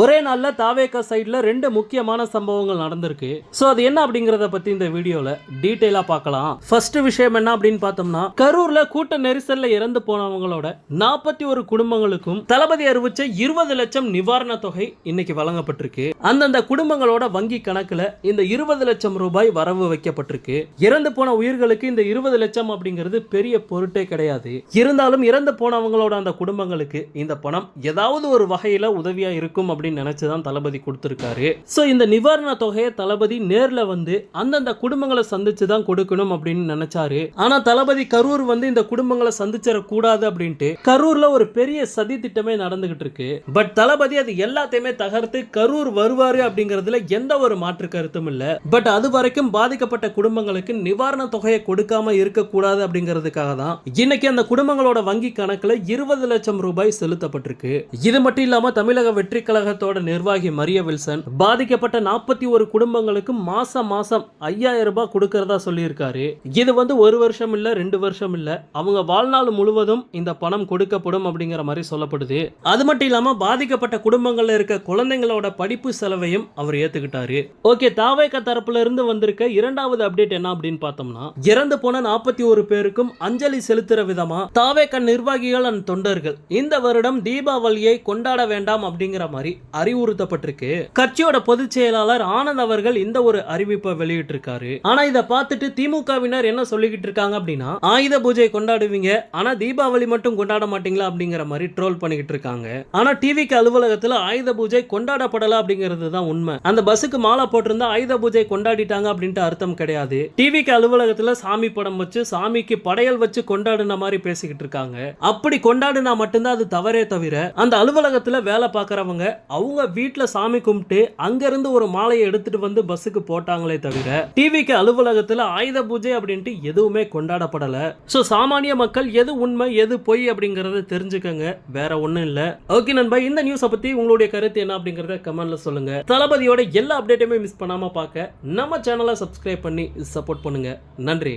ஒரே நாளில் தாவேக்கா சைடில் ரெண்டு முக்கியமான சம்பவங்கள் நடந்திருக்கு. ஸோ அது என்ன அப்படிங்கிறத பத்தி இந்த வீடியோவில் டீட்டெயிலாக பார்க்கலாம். ஃபர்ஸ்ட் விஷயம் என்ன அப்படின்னு பார்த்தோம்னா கரூர்ல கூட்ட நெரிசல்ல இறந்து போனவங்களோட நாற்பத்தி ஒரு குடும்பங்களுக்கும் தளபதி அறிவிச்ச இருபது லட்சம் நிவாரண தொகை இன்னைக்கு வழங்கப்பட்டிருக்கு. அந்தந்த குடும்பங்களோட வங்கி கணக்கில் இந்த இருபது லட்சம் ரூபாய் வரவு வைக்கப்பட்டிருக்கு. இறந்து போன உயிர்களுக்கு இந்த இருபது லட்சம் அப்படிங்கிறது பெரிய பொருட்டே கிடையாது. இருந்தாலும் இறந்து போனவங்களோட அந்த குடும்பங்களுக்கு இந்த பணம் ஏதாவது ஒரு வகையில் உதவியாக இருக்கும் அப்படின்னு அப்படின்னு நினைச்சு தான் தளபதி கொடுத்துருக்காரு. ஸோ இந்த நிவாரண தொகையை தளபதி நேரில் வந்து அந்தந்த குடும்பங்களை சந்திச்சு தான் கொடுக்கணும் அப்படின்னு நினைச்சாரு. ஆனால் தளபதி கரூர் வந்து இந்த குடும்பங்களை சந்திச்சிடக்கூடாது அப்படின்ட்டு கரூரில் ஒரு பெரிய சதி திட்டமே நடந்துகிட்டு இருக்கு. பட் தளபதி அது எல்லாத்தையுமே தகர்த்து கரூர் வருவாரு அப்படிங்கிறதுல எந்த ஒரு மாற்று கருத்தும் இல்லை. பட் அது வரைக்கும் பாதிக்கப்பட்ட குடும்பங்களுக்கு நிவாரண தொகையை கொடுக்காம இருக்கக்கூடாது அப்படிங்கிறதுக்காக தான் இன்னைக்கு அந்த குடும்பங்களோட வங்கி கணக்குல இருபது லட்சம் ரூபாய் செலுத்தப்பட்டிருக்கு. இது மட்டும் இல்லாம தமிழக வெற்றி கழக நிறுவனத்தோட நிர்வாகி மரிய வில்சன் பாதிக்கப்பட்ட நாற்பத்தி ஒரு குடும்பங்களுக்கு மாசம் மாசம் ஐயாயிரம் ரூபாய் கொடுக்கறதா சொல்லியிருக்காரு. இது வந்து ஒரு வருஷம் இல்ல ரெண்டு வருஷம் இல்ல. அவங்க வாழ்நாள் முழுவதும் இந்த பணம் கொடுக்கப்படும் அப்படிங்கிற மாதிரி சொல்லப்படுது. அது மட்டும் இல்லாம பாதிக்கப்பட்ட குடும்பங்கள்ல இருக்க குழந்தைங்களோட படிப்பு செலவையும் அவர் ஏத்துக்கிட்டாரு. ஓகே தாவேக்க தரப்புல இருந்து வந்திருக்க இரண்டாவது அப்டேட் என்ன அப்படின்னு பார்த்தோம்னா இறந்து போன நாற்பத்தி ஒரு பேருக்கும் அஞ்சலி செலுத்துற விதமா தாவேக்க நிர்வாகிகள் அண்ட் தொண்டர்கள் இந்த வருடம் தீபாவளியை கொண்டாட வேண்டாம் அப்படிங்கிற மாதிரி அறிவுறுத்தப்பட்டிருக்கு. கட்சியோட பொதுச் செயலாளர் ஆனந்த் அவர்கள் இந்த ஒரு அறிவிப்பை வெளியிட்டிருக்காரு. ஆனா இதை பார்த்துட்டு திமுகவினர் என்ன சொல்லிக்கிட்டு இருக்காங்க அப்படின்னா ஆயுத பூஜை கொண்டாடுவீங்க ஆனா தீபாவளி மட்டும் கொண்டாட மாட்டீங்களா அப்படிங்கிற மாதிரி ட்ரோல் பண்ணிக்கிட்டு இருக்காங்க. ஆனா டிவிக்கு அலுவலகத்துல ஆயுத பூஜை கொண்டாடப்படல அப்படிங்கிறது தான் உண்மை. அந்த பஸ்ஸுக்கு மாலை போட்டிருந்தா ஆயுத பூஜை கொண்டாடிட்டாங்க அப்படின்ட்டு அர்த்தம் கிடையாது. டிவிக்கு அலுவலகத்துல சாமி படம் வச்சு சாமிக்கு படையல் வச்சு கொண்டாடுன மாதிரி பேசிக்கிட்டு இருக்காங்க. அப்படி கொண்டாடுனா மட்டும்தான் அது தவறே தவிர அந்த அலுவலகத்துல வேலை பார்க்கறவங்க அவங்க வீட்டில் சாமி கும்பிட்டு அங்கேருந்து ஒரு மாலையை எடுத்துட்டு வந்து பஸ்ஸுக்கு போட்டாங்களே தவிர டிவிக்கு அலுவலகத்தில் ஆயுத பூஜை அப்படின்ட்டு எதுவுமே கொண்டாடப்படலை. ஸோ சாமானிய மக்கள் எது உண்மை எது பொய் அப்படிங்கிறத தெரிஞ்சுக்கங்க. வேற ஒன்றும் இல்லை. ஓகே நண்பா இந்த நியூஸை பற்றி உங்களுடைய கருத்து என்ன அப்படிங்கிறத கமெண்ட்ல சொல்லுங்க. தளபதியோட எல்லா அப்டேட்டையுமே மிஸ் பண்ணாமல் பார்க்க நம்ம சேனலை சப்ஸ்கிரைப் பண்ணி சப்போர்ட் பண்ணுங்க. நன்றி.